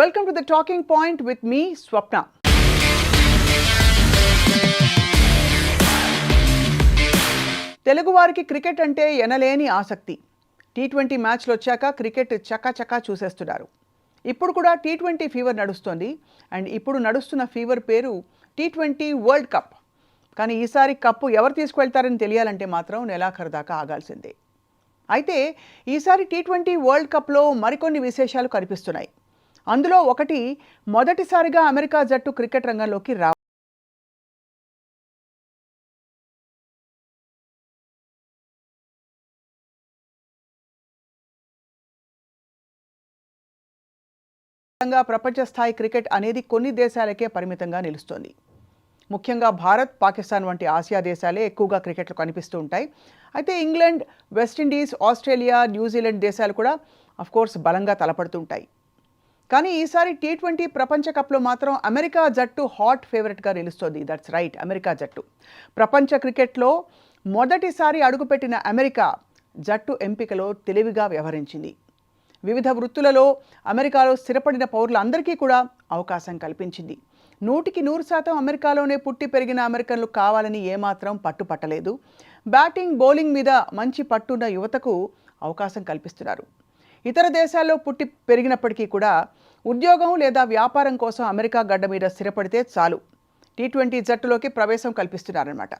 Welcome to the talking point with me Swapna తెలుగువారికి cricket అంటే ఎనలేని ఆసక్తి. టీ ట్వంటీ మ్యాచ్లు వచ్చాక క్రికెట్ చకాచకా చూసేస్తున్నారు. ఇప్పుడు కూడా టీ ట్వంటీ ఫీవర్ నడుస్తోంది. అండ్ ఇప్పుడు నడుస్తున్న ఫీవర్ పేరు టీ ట్వంటీ వరల్డ్ కప్ కానీ ఈసారి కప్పు ఎవరు తీసుకువెళ్తారని తెలియాలంటే మాత్రం నెలాఖరు దాకా ఆగాల్సిందే. అయితే ఈసారి టీ ట్వంటీ వరల్డ్ కప్లో మరికొన్ని విశేషాలు కనిపిస్తున్నాయి. అందులో ఒకటి మొదటిసారిగా అమెరికా జట్టు క్రికెట్ రంగంలోకి రా ప్రపంచ స్థాయి క్రికెట్ అనేది కొన్ని దేశాలకే పరిమితంగా నిలుస్తోంది. ముఖ్యంగా భారత్ పాకిస్తాన్ వంటి ఆసియా దేశాలే ఎక్కువగా క్రికెట్లో కనిపిస్తూ ఉంటాయి. అయితే ఇంగ్లాండ్ వెస్టిండీస్ ఆస్ట్రేలియా న్యూజిలాండ్ దేశాలు కూడా కోర్స్ బలంగా తలపడుతుంటాయి కానీ ఈసారి టీ ట్వంటీ ప్రపంచ కప్లో మాత్రం అమెరికా జట్టు హాట్ ఫేవరెట్గా నిలుస్తోంది. దట్స్ రైట్ అమెరికా జట్టు. ప్రపంచ క్రికెట్లో మొదటిసారి అడుగుపెట్టిన అమెరికా జట్టు ఎంపికలో తెలివిగా వ్యవహరించింది. వివిధ వృత్తులలో అమెరికాలో స్థిరపడిన పౌరులందరికీ కూడా అవకాశం కల్పించింది. నూటికి నూరు శాతం అమెరికాలోనే పుట్టి పెరిగిన అమెరికన్లు కావాలని ఏమాత్రం పట్టుపట్టలేదు. బ్యాటింగ్ బౌలింగ్ మీద మంచి పట్టున్న యువతకు అవకాశం కల్పిస్తున్నారు. ఇతర దేశాల్లో పుట్టి పెరిగినప్పటికీ కూడా ఉద్యోగం లేదా వ్యాపారం కోసం అమెరికా గడ్డ మీద స్థిరపడితే చాలు. టీ ట్వంటీ జట్టులోకి ప్రవేశం కల్పిస్తున్నారన్నమాట.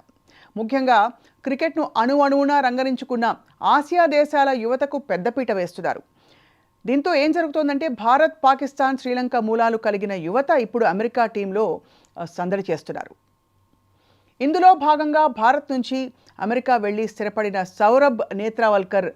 ముఖ్యంగా క్రికెట్ను అణు అణువున రంగరించుకున్న ఆసియా దేశాల యువతకు పెద్దపీట వేస్తున్నారు. దీంతో ఏం జరుగుతోందంటే భారత్ పాకిస్తాన్ శ్రీలంక మూలాలు కలిగిన యువత ఇప్పుడు అమెరికా టీంలో సందడి చేస్తున్నారు. ఇందులో భాగంగా భారత్ నుంచి అమెరికా వెళ్ళి స్థిరపడిన సౌరభ్ నేత్రావల్కర్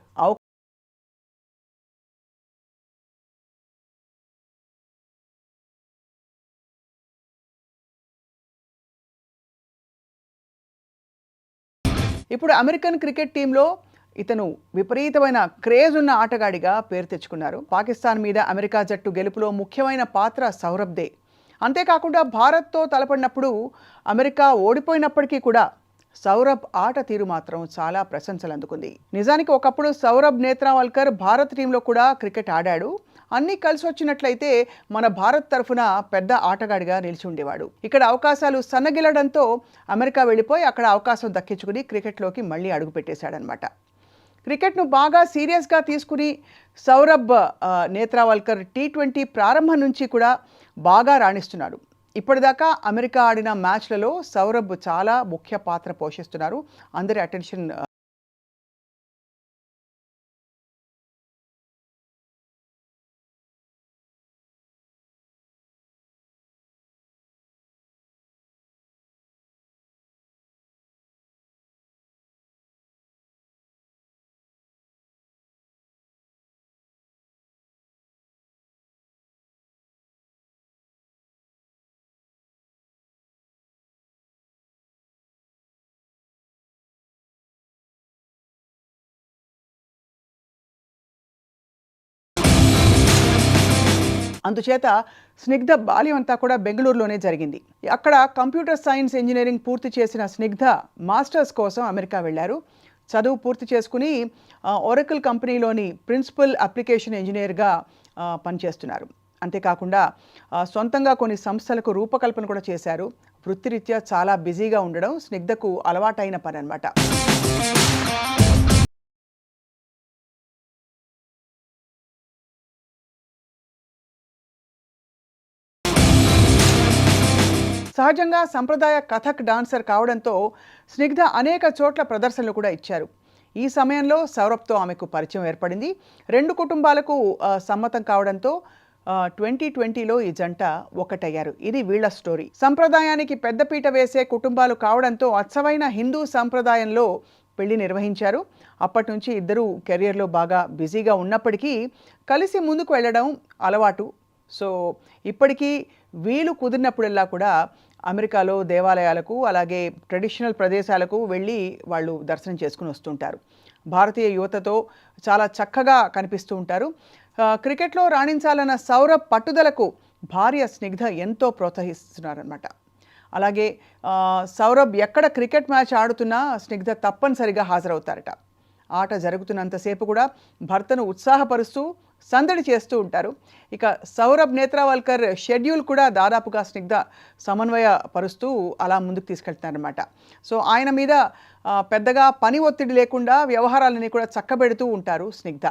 ఇప్పుడు అమెరికన్ క్రికెట్ టీంలో ఇతను విపరీతమైన క్రేజ్ ఉన్న ఆటగాడిగా పేరు తెచ్చుకున్నారు. పాకిస్తాన్ మీద అమెరికా జట్టు గెలుపులో ముఖ్యమైన పాత్ర సౌరభ్దే అంతేకాకుండా భారత్తో తలపడినప్పుడు అమెరికా ఓడిపోయినప్పటికీ కూడా సౌరభ్ ఆట తీరు మాత్రం చాలా ప్రశంసలు అందుకుంది నిజానికి ఒకప్పుడు సౌరభ్ నేత్రావల్కర్ భారత్ టీంలో కూడా క్రికెట్ ఆడాడు. అన్నీ కలిసి వచ్చినట్లయితే మన భారత్ తరఫున పెద్ద ఆటగాడిగా నిలిచి ఉండేవాడు ఇక్కడ అవకాశాలు సన్నగిల్లడంతో అమెరికా వెళ్ళిపోయి అక్కడ అవకాశం దక్కించుకుని క్రికెట్లోకి మళ్ళీ అడుగు పెట్టేశాడనమాట క్రికెట్ను బాగా సీరియస్గా తీసుకుని సౌరభ్ నేత్రావల్కర్ టీ ట్వంటీ ప్రారంభం నుంచి కూడా బాగా రాణిస్తున్నాడు. ఇప్పటిదాకా అమెరికా ఆడిన మ్యాచ్లలో సౌరభ్ చాలా ముఖ్య పాత్ర పోషిస్తున్నారు. అందరి అటెన్షన్ అందుచేత స్నిగ్ధ బాల్యం అంతా కూడా బెంగళూరులోనే జరిగింది. అక్కడ కంప్యూటర్ సైన్స్ ఇంజనీరింగ్ పూర్తి చేసిన స్నిగ్ధ మాస్టర్స్ కోసం అమెరికా వెళ్ళారు. చదువు పూర్తి చేసుకుని ఒరకల్ కంపెనీలోని ప్రిన్సిపల్ అప్లికేషన్ ఇంజనీర్గా పనిచేస్తున్నారు. అంతేకాకుండా సొంతంగా కొన్ని సంస్థలకు రూపకల్పన కూడా చేశారు. వృత్తిరీత్యా చాలా బిజీగా ఉండడం స్నిగ్ధకు అలవాటైన పని అనమాట సహజంగా సంప్రదాయ కథక్ డాన్సర్ కావడంతో స్నిగ్ధ అనేక చోట్ల ప్రదర్శనలు కూడా ఇచ్చారు. ఈ సమయంలో సౌరభ్తో ఆమెకు పరిచయం ఏర్పడింది. రెండు కుటుంబాలకు సమ్మతం కావడంతో ట్వంటీ ట్వంటీలో ఈ జంట ఒకటయ్యారు. ఇది వీళ్ళ స్టోరీ. సంప్రదాయానికి పెద్దపీట వేసే కుటుంబాలు కావడంతో అచ్చవైన హిందూ సంప్రదాయంలో పెళ్ళి నిర్వహించారు. అప్పటి నుంచి ఇద్దరూ కెరియర్లో బాగా బిజీగా ఉన్నప్పటికీ కలిసి ముందుకు వెళ్ళడం అలవాటు. సో ఇప్పటికీ వీలు కుదిరినప్పుడల్లా కూడా అమెరికాలో దేవాలయాలకు అలాగే ట్రెడిషనల్ ప్రదేశాలకు వెళ్ళి వాళ్ళు దర్శనం చేసుకుని వస్తుంటారు. భారతీయ యువతతో చాలా చక్కగా కనిపిస్తూ ఉంటారు. క్రికెట్లో రాణించాలన్న సౌరభ్ పట్టుదలకు భార్య స్నిగ్ధ ఎంతో ప్రోత్సహిస్తున్నారనమాట అలాగే సౌరభ్ ఎక్కడ క్రికెట్ మ్యాచ్ ఆడుతున్నా స్నిగ్ధ తప్పనిసరిగా హాజరవుతారట. ఆట జరుగుతున్నంతసేపు కూడా భర్తను ఉత్సాహపరుస్తూ సందడి చేస్తూ ఉంటారు. ఇక సౌరభ్ నేత్రావల్కర్ షెడ్యూల్ కూడా దాదాపుగా స్నిగ్ధ సమన్వయ పరుస్తూ అలా ముందుకు తీసుకెళ్తున్నారనమాట సో ఆయన మీద పెద్దగా పని ఒత్తిడి లేకుండా వ్యవహారాలని కూడా చక్కబెడుతూ ఉంటారు స్నిగ్ధ.